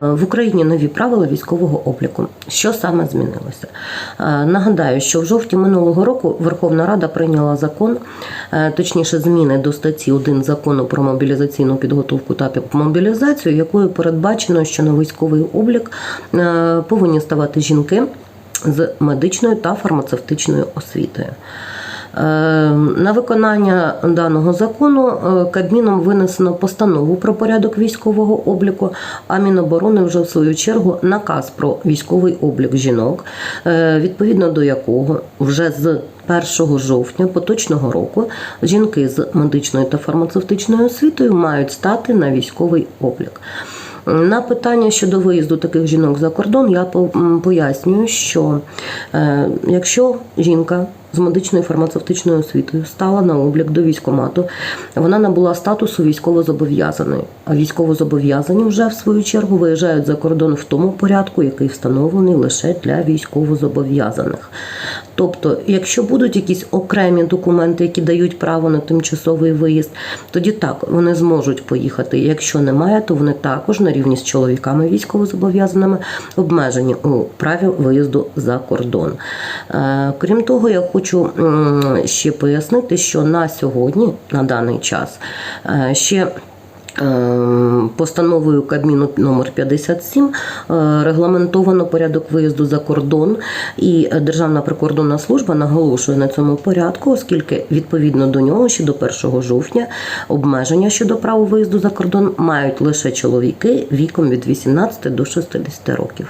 В Україні нові правила військового обліку. Що саме змінилося? Е, Нагадаю, що в жовтні минулого року Верховна Рада прийняла закон, е, точніше, зміни до статті 1 закону про мобілізаційну підготовку та мобілізацію, якою передбачено, що на військовий облік е, повинні ставати жінки з медичною та фармацевтичною освітою. Е, На виконання даного закону е, Кабміном винесено постанову про порядок військового обліку, а Міноборони вже в свою чергу наказ про військовий облік жінок, е, відповідно до якого вже з 1 жовтня поточного року жінки з медичною та фармацевтичною освітою мають стати на військовий облік. На питання щодо виїзду таких жінок за кордон я пояснюю, що е, якщо жінка з медичною фармацевтичною освітою стала на облік до військомату, вона набула статусу військовозобов'язаної. А військовозобов'язані вже в свою чергу виїжджають за кордон в тому порядку, який встановлений лише для військовозобов'язаних. Тобто, якщо будуть якісь окремі документи, які дають право на тимчасовий виїзд, тоді так вони зможуть поїхати. Якщо немає, то вони також на рівні з чоловіками військовозобов'язаними обмежені у праві виїзду за кордон. Е, Крім того, я хочу ще пояснити, що на сьогодні, на даний час, е, ще Постановою Кабміну номер 57 е, регламентовано порядок виїзду за кордон, і е, Державна прикордонна служба наголошує на цьому порядку, оскільки відповідно до нього ще до 1 жовтня обмеження щодо права виїзду за кордон мають лише чоловіки віком від 18 до 60 років.